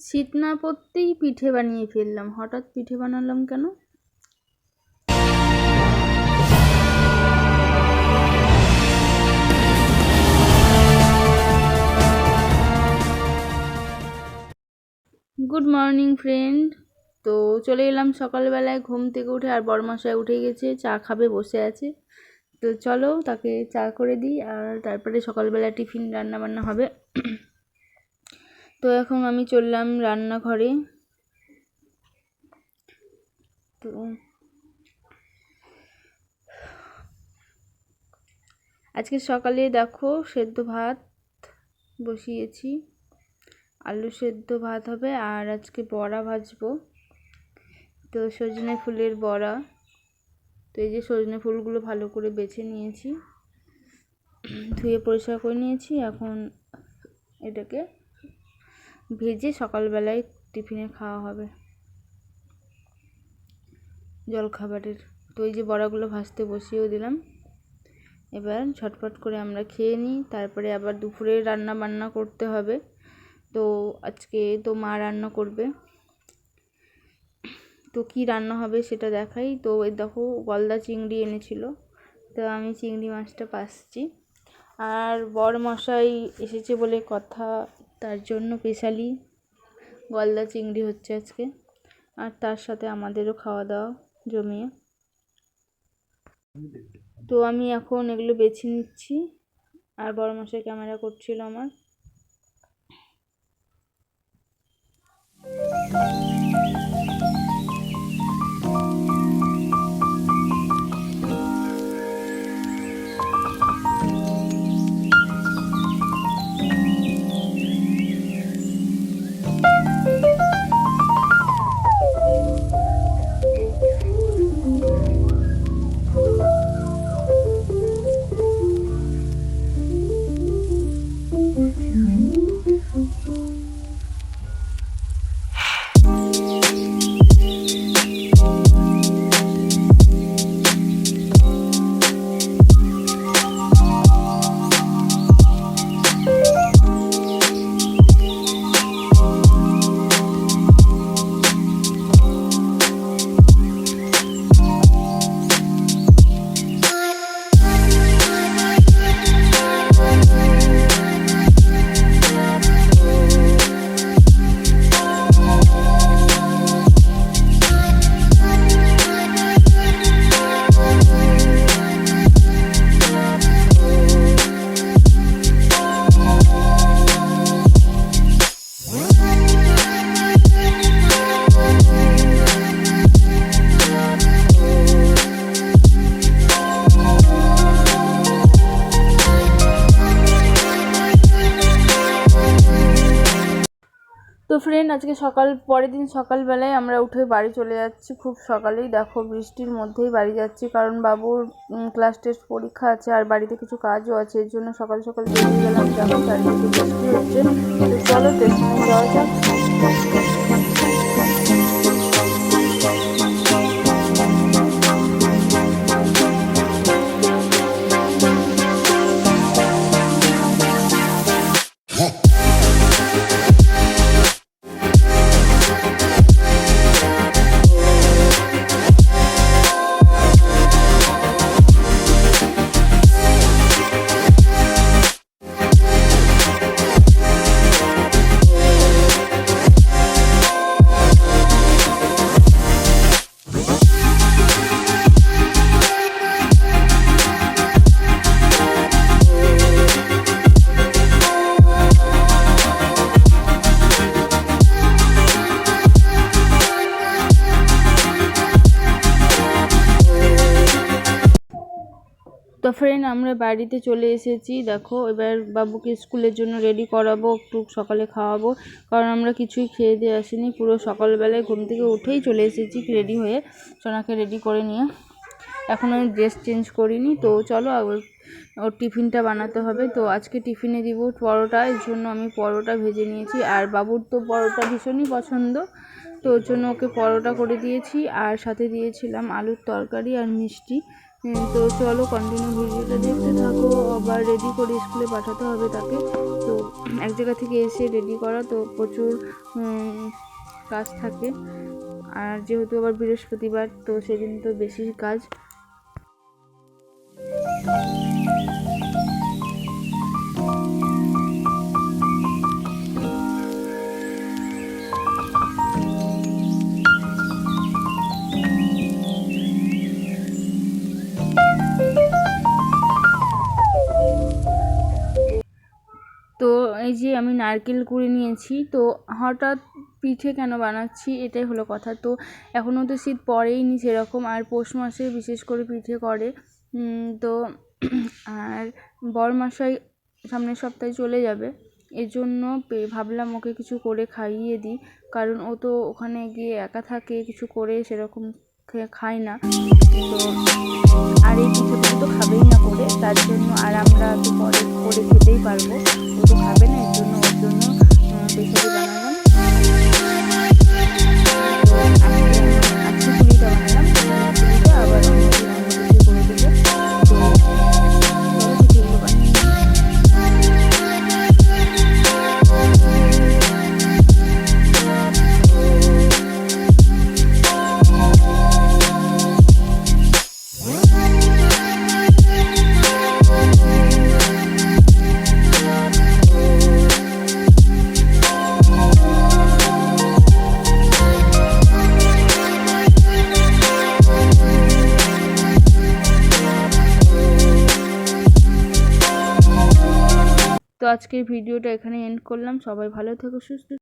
শীত না পড়তেই পিঠে বানিয়ে ফেললাম। হঠাৎ পিঠে বানালাম কেন? গুড মর্নিং ফ্রেন্ড তো চলে এলাম সকালবেলায়, ঘুম থেকে উঠে আর বড়মশাই উঠে গেছে, চা খাবে, বসে আছে। তো চলো তাকে চা করে দিই আর তারপরে সকালবেলা টিফিন রান্না বান্না হবে। তো এখন আমি চললাম রান্নাঘরে। তো আজকে সকালে দেখো সেদ্ধ ভাত বসিয়েছি। আলু সেদ্ধ ভাত হবে আর আজকে বড়া ভাজবো। তো সজনে ফুলের বড়া। তো এই যে সজনে ফুলগুলো ভালো করে বেছে নিয়েছি। ধুয়ে পরিষ্কার করে নিয়েছি। এখন এটাকে ভেজে সকালবেলায় টিফিনে খাওয়া হবে। জলখাবারের তো এই যে বড়াগুলো ভাজতে বসিয়েও দিলাম। এবার ঝটপট করে আমরা খেয়ে নিই, তারপরে আবার দুপুরে রান্না বান্না করতে হবে। তো আজকে তো মা রান্না করবে। তো কি রান্না হবে সেটা দেখাই। তো এই দেখো গলদা চিংড়ি এনেছিল। তো আমি চিংড়ি মাছটা পাসছি। আর বর মশাই এসেছে বলে কথা তার জন্য স্পেশালি গলদা চিংড়ি হচ্ছে আজকে। আর তার সাথে আমাদেরও খাওয়া দাওয়া জমিয়ে। তো আমি এখন এগুলো বেছে নিচ্ছি। আর বড় মাসের ক্যামেরা করছিল আমার। ফ্রেন্ড আজকে সকাল, পরের দিন সকালবেলায় আমরা উঠে বাড়ি চলে যাচ্ছি। খুব সকালেই দেখো বৃষ্টির মধ্যেই বাড়ি যাচ্ছি। কারণ বাবুর ক্লাস টেস্ট পরীক্ষা আছে আর বাড়িতে কিছু কাজও আছে, এর জন্য সকাল সকাল বেরিয়ে গেলাম। চারিদিকে বৃষ্টি হচ্ছে। তো চলো টেস্ট যাওয়া যাক। ফ্রেন্ড আমরা বাড়িতে চলে এসেছি। দেখো, এবার বাবুকে স্কুলের জন্য রেডি করাবো, একটু সকালে খাওয়াবো। কারণ আমরা কিছুই খেয়ে দিয়ে আসিনি। পুরো সকালবেলায় ঘুম থেকে উঠেই চলে এসেছি রেডি হয়ে। সোনাকে রেডি করে নিয়ে। এখন আমি ড্রেস চেঞ্জ করিনি, তো চলো ওর টিফিনটা বানাতে হবে। তো আজকে টিফিনে দিব পরোটা, এর জন্য আমি পরোটা ভেজে নিয়েছি। আর বাবুর তো পরোটা ভীষণই পছন্দ, তো ওর জন্য ওকে পরোটা করে দিয়েছি। আর সাথে দিয়েছিলাম আলুর তরকারি আর মিষ্টি। তো চলো কন্টিনিউ ভিডিওটা দেখতে থাকো। আবার রেডি করে স্কুলে পাঠাতে হবে তাকে। তো এক জায়গা থেকে এসে রেডি করা, তো প্রচুর কাজ থাকে। আর যেহেতু আবার বৃহস্পতিবার, তো সেদিন তো বেশি কাজ। তো এই যে আমি নারকেল কুড়ে নিয়েছি, তো হঠাৎ পিঠে কেন বানাচ্ছি এটাই হলো কথা। তো এখনও তো শীত পড়েইনি সেরকম, আর পৌষ মাসে বিশেষ করে পিঠে করে। তো আর বরমশাই সামনের সপ্তাহে চলে যাবে। এর জন্য পে- ভাবলাম ওকে কিছু করে খাইয়ে দিই। কারণ ও তো ওখানে গিয়ে একা থাকে, কিছু করে সেরকম খায় না। তো আর এই পিঠেগুলো তো খাবেই না করে, তার জন্য আর আমরা তো পরে করে খেতেই পারব। ও তো খাবে না, এর জন্য ওর জন্য বানালাম। তো আজকের ভিডিওটা এখানে এন্ড করলাম। সবাই ভালো থেকো সুস্থ